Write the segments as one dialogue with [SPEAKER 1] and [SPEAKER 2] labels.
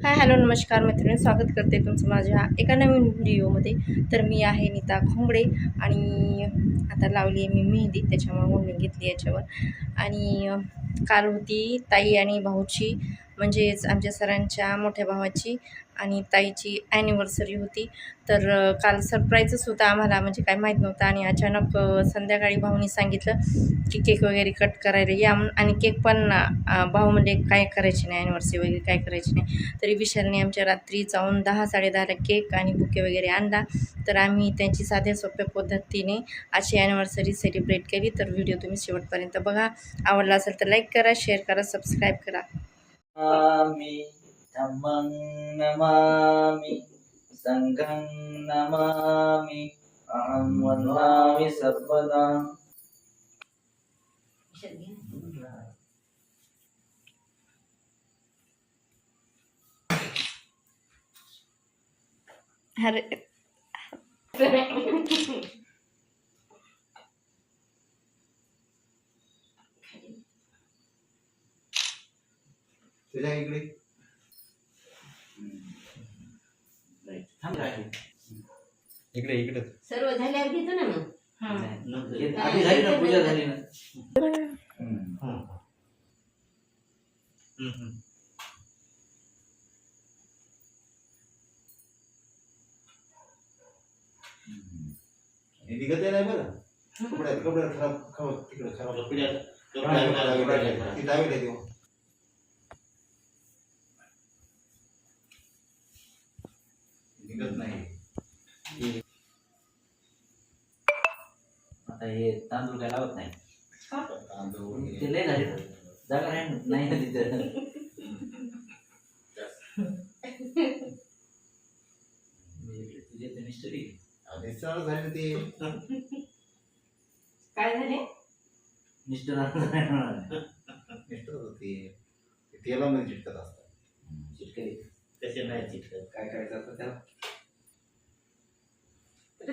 [SPEAKER 1] Hi hello नमस्कार मैत्रिणी स्वागत करते तुमचं माझ्या एका नवीन व्हिडिओमध्ये. तर मी आहे नीता खोंगडे आणि आता लावली आहे मी मेहंदी. त्याच्यामुळे ओढणी घेतली याच्यावर. आणि काल होती ताई आणि भाऊची. म्हणजेच आमच्या सरांच्या मोठ्या भावाची आणि ताईची ॲनिव्हर्सरी होती. तर काल सरप्राईजच होता आम्हाला म्हणजे काय माहीत नव्हतं. आणि अचानक संध्याकाळी भाऊनी सांगितलं की केक वगैरे कट करायला या म्हणून आणि केक पण भाऊ म्हणजे काय करायची नाही ॲनिव्हर्सरी वगैरे काय करायची नाही. तरी विशालने आमच्या रात्री जाऊन दहा साडेदहाला केक आणि बुके वगैरे आणला. तर आम्ही त्यांची साध्या सोप्या पद्धतीने अशी ॲनिव्हर्सरी सेलिब्रेट केली. तर व्हिडिओ तुम्ही शेवटपर्यंत बघा. आवडला असेल तर लाईक करा शेअर करा सबस्क्राईब करा.
[SPEAKER 2] नमामि धम्मं नमामि सङ्घं नमामि अहं वन्दामि सर्वदा
[SPEAKER 1] अरे
[SPEAKER 3] तुझ्या इकडे?
[SPEAKER 2] थांब राहिली.
[SPEAKER 3] इकडे इकडे.
[SPEAKER 4] सर्व झाल्यावर घेतो ना मग.
[SPEAKER 2] आधी झाली ना पूजा झाली ना.
[SPEAKER 3] हे निघत आहे नाही बरं. कपड्यात कपड्यात खराब खराब तिकडे खराब. ती दावी देते निघत नाही.
[SPEAKER 2] आता हे तांदूळ काय लावत नाही.
[SPEAKER 3] तांदूळ.
[SPEAKER 2] ते लय झाले तर. जागा नाही? नाही ना तिथं तुझे ते मिस्टरी
[SPEAKER 3] झाले ते.
[SPEAKER 4] काय झाले?
[SPEAKER 2] मिस्टर
[SPEAKER 3] मिस्टर होते. ते तेलामध्ये चिटकत असतात.
[SPEAKER 2] चिटकरी तसे नाही चिटकत. काय करायचं आता त्याला हे एक
[SPEAKER 4] पुढे
[SPEAKER 2] पत्ता.
[SPEAKER 4] करा ना. हो,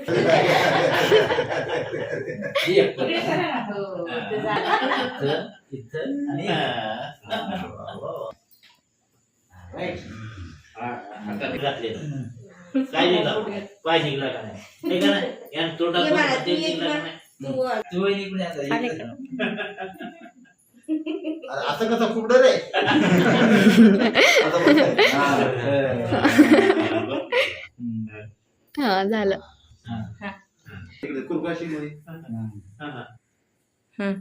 [SPEAKER 4] ते झालं.
[SPEAKER 2] इथं इथं आणि राईट
[SPEAKER 5] हातात घातले काय निघाला पाय निघला का नाही हे का नाही यानं तोंडात
[SPEAKER 4] ये बाळा,
[SPEAKER 5] ते निघाला. नाही
[SPEAKER 2] कुणी आता
[SPEAKER 3] असं कसं फुगडं रे.
[SPEAKER 2] हा.
[SPEAKER 1] हां झालं
[SPEAKER 3] कुरकाशी मध्ये
[SPEAKER 5] हा, हा.
[SPEAKER 1] हं.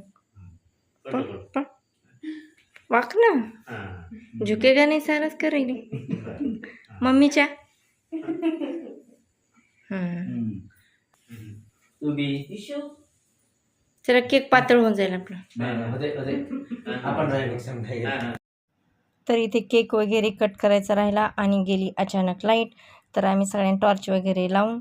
[SPEAKER 1] वाक ना
[SPEAKER 5] हा.
[SPEAKER 1] झुकेगा नाही सारच करेल मम्मीच्या हं.
[SPEAKER 2] हम्म. तू बी
[SPEAKER 4] इशू.
[SPEAKER 1] जरा केक पातळ होऊन जाईल आपलं
[SPEAKER 2] नाही नाही, होते होते आपण राहिलो समजा
[SPEAKER 5] हा, हा.
[SPEAKER 1] तर इथे केक वगैरे कट करायचा राहिला आणि गेली अचानक लाइट तर आम्ही सगळ्यांनी टॉर्च वगैरे लावून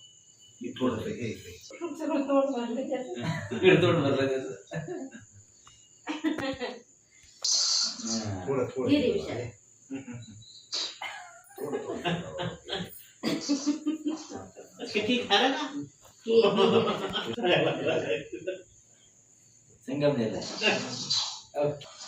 [SPEAKER 2] मी हा.
[SPEAKER 3] हे. हे थोडंसं.
[SPEAKER 4] सगळं तोंड भरलं त्याचं.
[SPEAKER 2] हा.
[SPEAKER 3] थोडं थोडं.
[SPEAKER 2] संगम